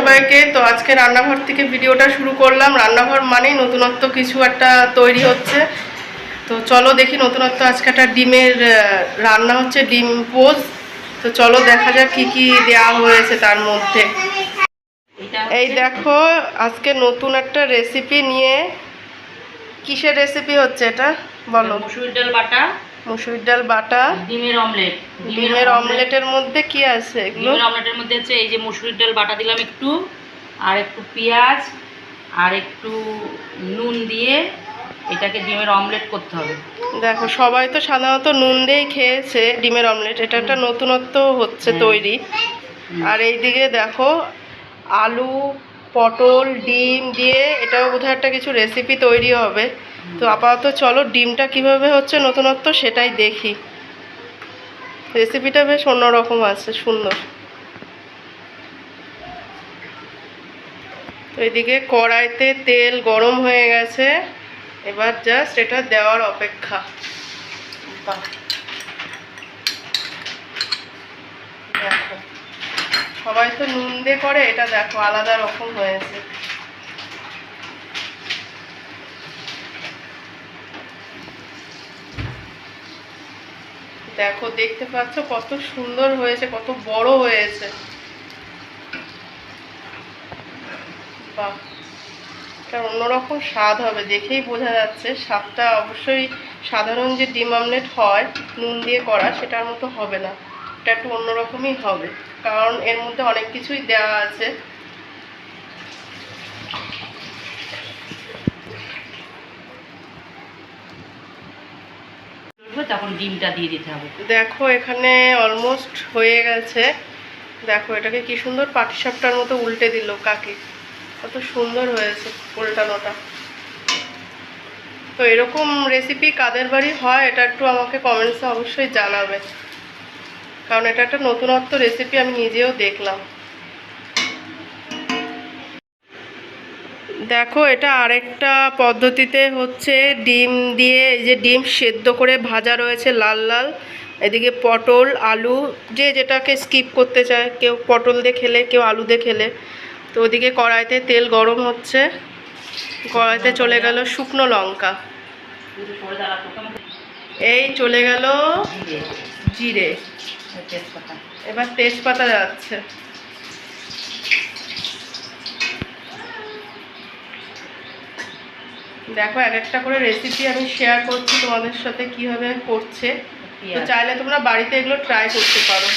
সবাইকে। তো আজকে রান্নাঘর থেকে ভিডিওটা শুরু করলাম। রান্নাঘর মানেই নতুনত্ব কিছু একটা তৈরি হচ্ছে। তো চলো দেখি নতুনত্ব। আজকে একটা ডিমের রান্না হচ্ছে ডিম পোজ। তো চলো দেখা যাক কি কি দেওয়া হয়েছে তার মধ্যে। এই দেখো, আজকে নতুন একটা রেসিপি নিয়ে কিসের রেসিপি হচ্ছে এটা? বলো। মুসুর ডাল বাটা। মুসুর ডাল বাটা ডিমের অমলেট। ডিমের অমলেটের মধ্যে কি আছে এগুলো? ডিমের অমলেটের মধ্যে হচ্ছে এই যে মুসুরির ডাল বাটা দিলাম একটু আর একটু পেঁয়াজ আর একটু নুন দিয়ে এটাকে ডিমের অমলেট করতে হবে। দেখো সবাই তো সাধারণত নুন দিয়েই খেয়েছে ডিমের অমলেট এটা একটা নতুনত্ব হচ্ছে তৈরি। আর এইদিকে দেখো আলু পটল ডিম দিয়ে এটাও বোধহয় একটা কিছু রেসিপি তৈরি হবে। তো আপাতত চলো ডিমটা কীভাবে হচ্ছে নতুনত্ব সেটাই দেখি। রেসিপিটা বেশ অন্যরকম আছে, সুন্দর। তো এদিকে কড়াইতে তেল গরম হয়ে গেছে। এবার জাস্ট এটা দেওয়ার অপেক্ষা। সবাই তো নুন দিয়ে করে, এটা দেখো আলাদা রকম হয়েছে। দেখো, দেখতে পাচ্ছ কত সুন্দর হয়েছে, কত বড় হয়েছে। বাহ অন্যরকম স্বাদ হবে, দেখেই বোঝা যাচ্ছে। স্বাদটা অবশ্যই সাধারণ যে ডিম আমলেট হয়, নুন দিয়ে করা, সেটার মতো হবে না। এটা একটু অন্যরকমই হবে, কারণ এর মধ্যে অনেক কিছুই দেওয়া আছে করব, তখন ডিমটা দিয়ে দিতে হবে। দেখো, এখানে অলমোস্ট হয়ে গেছে। দেখো, এটাকে কি সুন্দর পাটিসাপটার মতো উল্টে দিল কাকি। কত সুন্দর হয়েছে উল্টানোটা। তো এরকম রেসিপি কাদের বাড়ি হয়, এটা একটু আমাকে কমেন্টসে অবশ্যই জানাবে। কারণ এটা একটা নতুনত্ব রেসিপি আমি নিজেও দেখলাম। দেখো এটা আরেকটা পদ্ধতিতে হচ্ছে ডিম দিয়ে এই যে ডিম সেদ্ধ করে ভাজা রয়েছে লাল লাল। এদিকে পটল আলু যে যেটাকে স্কিপ করতে চায় কেউ পটল দিয়ে খেলে কেউ আলু দিয়ে খেলে। তো ওদিকে কড়াইতে তেল গরম হচ্ছে। কড়াইতে চলে গেল শুকনো লঙ্কা। এই চলে গেল জিরে। এবার তেজপাতা যাচ্ছে। দেখো এক একটা করে রেসিপি আমি শেয়ার করছি তোমাদের সাথে কীভাবে করছে। তো চাইলে তোমরা বাড়িতে এগুলো ট্রাই করতে পারো।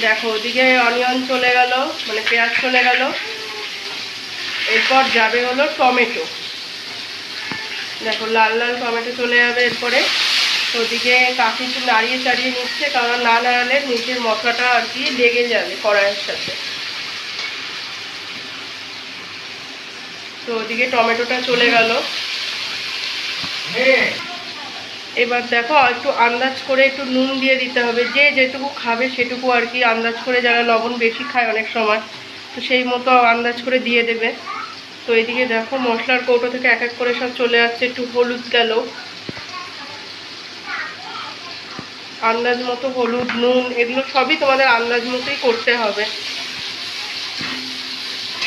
দেখো ওদিকে অনিয়ন চলে গেল মানে পেঁয়াজ চলে গেল। এরপর যাবে হলো টমেটো। দেখো লাল লাল টমেটো চলে যাবে এরপরে। তো ওদিকে কাকি একটু নাড়িয়ে চাড়িয়ে নিচ্ছে কারণ না নাড়ালে নিচের মশলাটা আর কি লেগে যাবে কড়াইয়ের সাথে। তো ওদিকে টমেটোটা চলে গেল। এবার দেখো, একটু আন্দাজ করে একটু নুন দিয়ে দিতে হবে। যে যেটুকু খাবে সেটুকু আর কি আন্দাজ করে, যারা লবণ বেশি খায় অনেক সময়, তো সেই মতো আন্দাজ করে দিয়ে দেবে। তো এদিকে দেখো, মশলার কৌটো থেকে এক এক করে সব চলে যাচ্ছে একটু হলুদ গেল। আন্দাজ মতো হলুদ, নুন, এগুলো সবই তোমাদের আন্দাজ মতোই করতে হবে।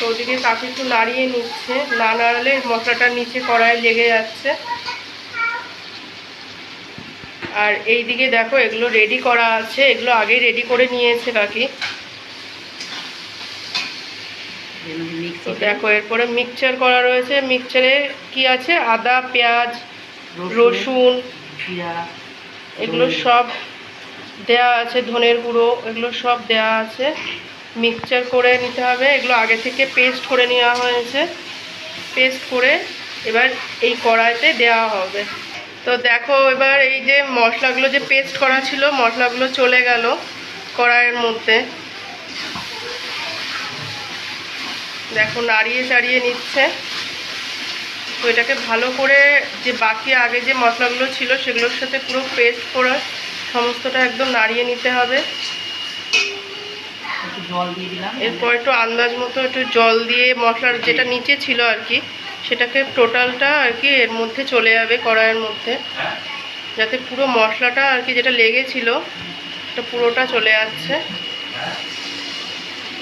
তো ওদিকে কাকি একটু নাড়িয়ে নিচ্ছে। না নাড়ালে মশলাটার নিচে কড়াই লেগে যাচ্ছে। আর এই দিকে দেখো এগুলো রেডি করা আছে। এগুলো আগেই রেডি করে নিয়েছে কাকি। তো দেখো এরপরে মিক্সচার করা রয়েছে। মিক্সচারে কি আছে? আদা পেঁয়াজ রসুন এগুলো সব দেয়া আছে ধনের গুঁড়ো এগুলো সব দেয়া আছে। মিক্সচার করে নিতে হবে। এগুলো আগে থেকে পেস্ট করে নেওয়া হয়েছে। পেস্ট করে এবার এই কড়াইতে দেওয়া হবে। তো দেখো এবার এই যে মশলাগুলো যে পেস্ট করা ছিল, মশলাগুলো চলে গেল কড়াইয়ের মধ্যে। দেখো নাড়িয়ে চাড়িয়ে নিচ্ছে। তো এটাকে ভালো করে যে বাকি আগে যে মশলাগুলো ছিল, সেগুলোর সাথে পুরো পেস্ট করে সমস্তটা একদম নাড়িয়ে নিতে হবে। এরপর একটু আন্দাজ মতো একটু জল দিয়ে মশলার যেটা নিচে ছিল আর কি, সেটাকে টোটালটা আর কি এর মধ্যে চলে যাবে কড়াইয়ের মধ্যে। যাতে পুরো মশলাটা আর কি যেটা লেগেছিল এটা পুরোটা চলে যাচ্ছে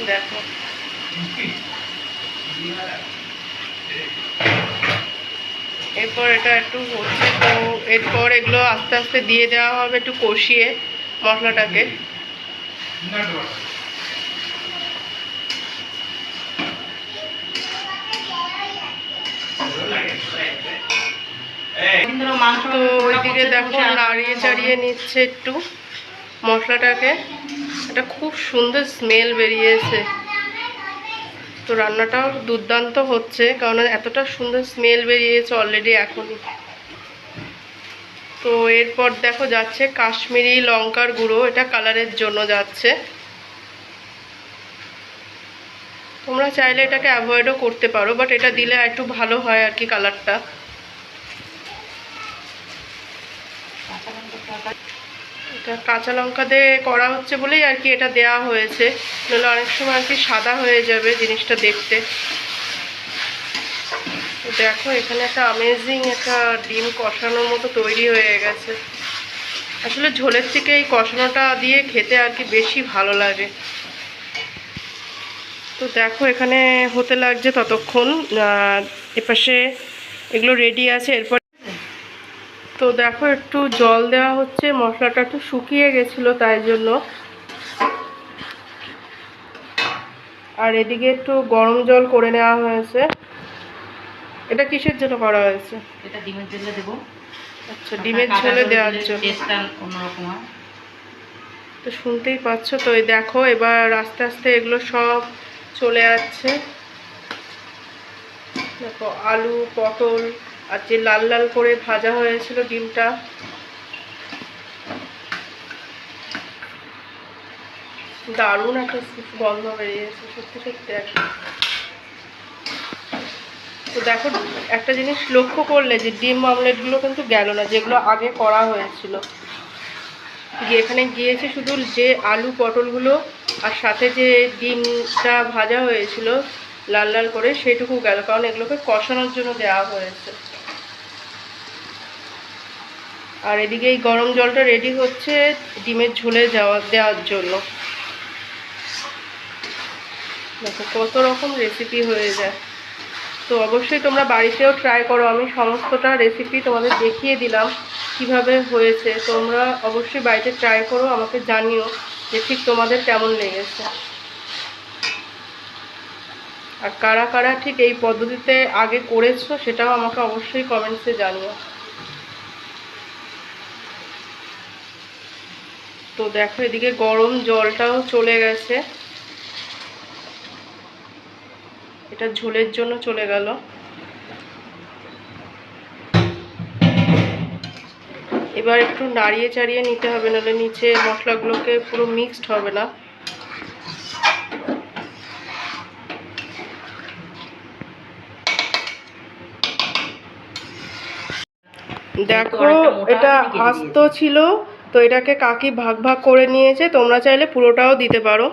দেখো। এরপর এটা একটু হচ্ছে তো এরপর এগুলো আস্তে আস্তে দিয়ে দেওয়া হবে একটু কষিয়ে মশলাটাকে কিন্তু মাংস তো ওইদিকে দেখো নাড়িয়ে চাড়িয়ে নিচ্ছে একটু মশলাটাকে। এটা খুব সুন্দর স্মেল বেরিয়েছে। তো রান্নাটাও দুর্দান্ত হচ্ছে, কারণ এতটা সুন্দর স্মেল বেরিয়েছে অলরেডি এখনই। তো এরপর দেখো যাচ্ছে কাশ্মীরি লঙ্কার গুঁড়ো, এটা কালারের জন্য যাচ্ছে। তোমরা চাইলে এটাকে অ্যাভয়েডও করতে পারো বাট এটা দিলে একটু ভালো হয় আর কি কালারটা এটা কাঁচা লঙ্কা দিয়ে করা হচ্ছে বলেই আর কি এটা দেওয়া হয়েছে। নাহলে অনেক সময় আর কি সাদা হয়ে যাবে জিনিসটা দেখতে। দেখো, এখানে একটা আমেজিং একটা ডিম কষানোর মতো তৈরি হয়ে গেছে। আসলে ঝোলের থেকে এই কষানোটা দিয়ে খেতে আর কি বেশি ভালো লাগে। তো দেখো, এখানে হতে লাগছে ততক্ষণ। এপাশে এগুলো রেডি আছে, এরপর তো দেখো একটু জল দেওয়া হচ্ছে মশলাটা একটু শুকিয়ে গেছিল তাই জন্য। আর এদিকে একটু গরম জল করে নেওয়া হয়েছে। এটা কিসের জন্য করা হয়েছে? এটা ডিমের জলে দেবো। আচ্ছা ডিমের ঝোলে দেওয়ার জন্য। অন্যরকম হয়। তো শুনতেই পাচ্ছ তো এই দেখো এবার আস্তে আস্তে এগুলো সব চলে যাচ্ছে দেখো আলু পটল আর যে লাল লাল করে ভাজা হয়েছিল ডিমটা। দারুণ একটা গন্ধ বেরিয়েছে, সত্যি সত্যি একদম তো দেখো, একটা জিনিস লক্ষ্য করলে যে ডিম অমলেটগুলো কিন্তু গেল না, যেগুলো আগে করা হয়েছিল। এখানে গিয়েছে শুধু যে আলু পটলগুলো আর সাথে যে ডিমটা ভাজা হয়েছিল, লাল লাল করে সেটুকু গেল। কারণ এগুলোকে কষানোর জন্য দেওয়া হয়েছে। আর এদিকে এই গরম জলটা রেডি হচ্ছে ডিমের ঝোলে যাওয়া, দেওয়ার জন্য। দেখো কত রকম রেসিপি হয়ে যায়। তো অবশ্যই তোমরা বাড়িতেও ট্রাই করো। আমি সমস্তটা রেসিপি তোমাদের দেখিয়ে দিলাম কীভাবে হয়েছে। তোমরা অবশ্যই বাড়িতে ট্রাই করো, আমাকে জানিও যে ঠিক তোমাদের কেমন লেগেছে। আর কারা কারা ঠিক এই পদ্ধতিতে আগে করেছ সেটাও আমাকে অবশ্যই কমেন্টসে জানিও। তো দেখো এদিকে গরম জলটাও চলে গেছে। এটা ঝোলের জন্য চলে গেল। এবার একটু নাড়িয়ে চাড়িয়ে নিতে হবে নাহলে নিচে মশলাগুলোকে পুরো মিক্সড হবে না। দেখো এটা আস্ত ছিল তো এটাকে কাকি ভাগ ভাগ করে নিয়েছে, তোমরা চাইলে পুরোটাও দিতে পারো।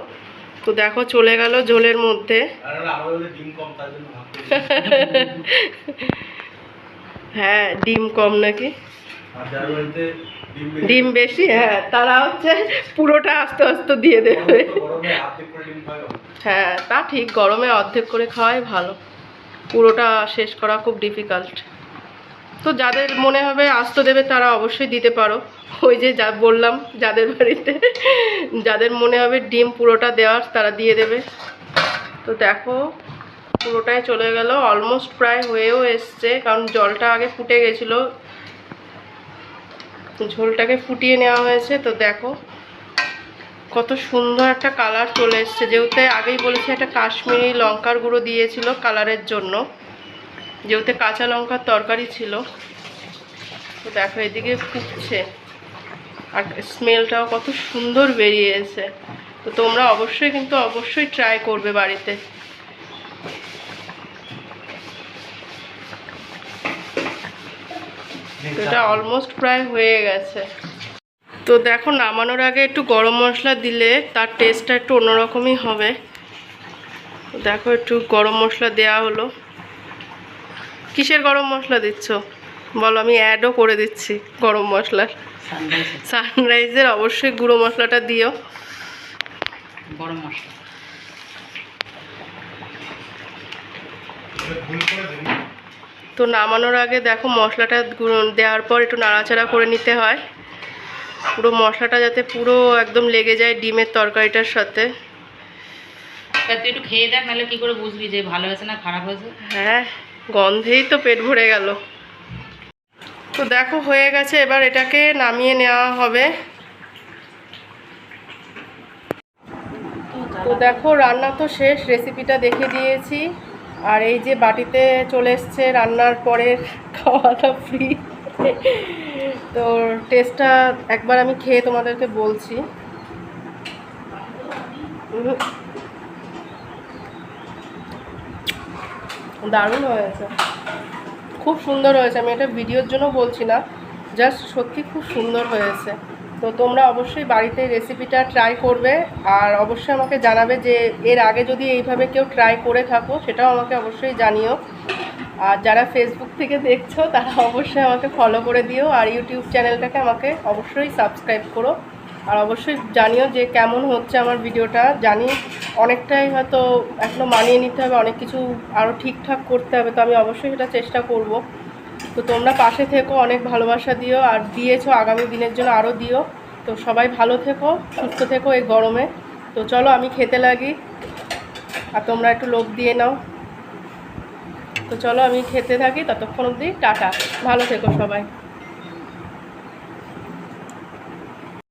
তো দেখো চলে গেল ঝোলের মধ্যে। হ্যাঁ ডিম কম নাকি? ডিম বেশি? হ্যাঁ তারা হচ্ছে পুরোটা আস্তে আস্তে দিয়ে দেবে। হ্যাঁ তা ঠিক, গরমে অর্ধেক করে খাওয়াই ভালো। পুরোটা শেষ করা খুব ডিফিকাল্ট তো যাদের মনে হবে আস্ত দেবে, তারা অবশ্যই দিতে পারো। ওই যে যা বললাম, যাদের বাড়িতে, যাদের মনে হবে ডিম পুরোটা দেওয়ার, তারা দিয়ে দেবে। তো দেখো, পুরোটাই চলে গেল। অলমোস্ট প্রায় হয়েও এসছে, কারণ জলটা আগে ফুটে গেছিল। ঝোলটাকে ফুটিয়ে নেওয়া হয়েছে। তো দেখো, কত সুন্দর একটা কালার চলে এসছে। যেহেতু আগেই বলেছি, একটা কাশ্মীরি লঙ্কার গুঁড়ো দিয়েছিল কালারের জন্য। যেহেতু কাঁচা লঙ্কার তরকারি ছিল, তো দেখো এদিকে ফুটছে। আর স্মেলটাও কত সুন্দর বেরিয়েছে। তো তোমরা অবশ্যই কিন্তু অবশ্যই ট্রাই করবে বাড়িতে। তো এটা অলমোস্ট প্রায় হয়ে গেছে। তো দেখো নামানোর আগে একটু গরম মশলা দিলে তার টেস্টটা একটু অন্যরকমই হবে। দেখো একটু গরম মশলা দেওয়া হলো। কিসের গরম মশলা দিচ্ছ? বলো আমি অ্যাডও করে দিচ্ছি গরম মশলার সানরাইজের অবশ্যই গুঁড়ো মশলাটা দিও। গরম মশলা। তো নামানোর আগে দেখো মশলাটা দেওয়ার পর একটু নাড়াচাড়া করে নিতে হয়। পুরো মশলাটা যাতে পুরো একদম লেগে যায় ডিমের তরকারিটার সাথে। তুই একটু খেয়ে দেখ নাহলে কি করে বুঝবি যে ভালো হয়েছে না খারাপ হয়েছে? হ্যাঁ গন্ধেই তো পেট ভরে গেল। তো দেখো, হয়ে গেছে। এবার এটাকে নামিয়ে নেওয়া হবে। তো দেখো, রান্না তো শেষ। রেসিপিটা দেখে দিয়েছি। আর এই যে বাটিতে চলে এসছে রান্নার পরের খাওয়াটা ফ্রি তো টেস্টটা একবার আমি খেয়ে তোমাদেরকে বলছি। দারুণ হয়েছে। খুব সুন্দর হয়েছে। আমি এটা ভিডিওর জন্য বলছি না জাস্ট সত্যি খুব সুন্দর হয়েছে। তো তোমরা অবশ্যই বাড়িতে রেসিপিটা ট্রাই করবে আর অবশ্যই আমাকে জানাবে যে এর আগে যদি এইভাবে কেউ ট্রাই করে থাকো, সেটাও আমাকে অবশ্যই জানিও। আর যারা ফেসবুক থেকে দেখছ, তারা অবশ্যই আমাকে ফলো করে দিও। আর ইউটিউব চ্যানেলটাকে আমাকে অবশ্যই সাবস্ক্রাইব করো। আর অবশ্যই জানিও যে কেমন হচ্ছে আমার ভিডিওটা। জানি অনেকটাই হয়তো এখনও মানিয়ে নিতে হবে, অনেক কিছু আরও ঠিকঠাক করতে হবে, তো আমি অবশ্যই সেটা চেষ্টা করব। তো তোমরা পাশে থেকো, অনেক ভালোবাসা দিও, আর দিয়েছ আগামী দিনের জন্য আরও দিও। তো সবাই ভালো থেকো, সুস্থ থেকো এই গরমে। তো চলো আমি খেতে লাগি, আর তোমরা একটু লোভ দিয়ে নাও। তো চলো আমি খেতে থাকি, ততক্ষণ অবধি টাটা। ভালো থেকো সবাই।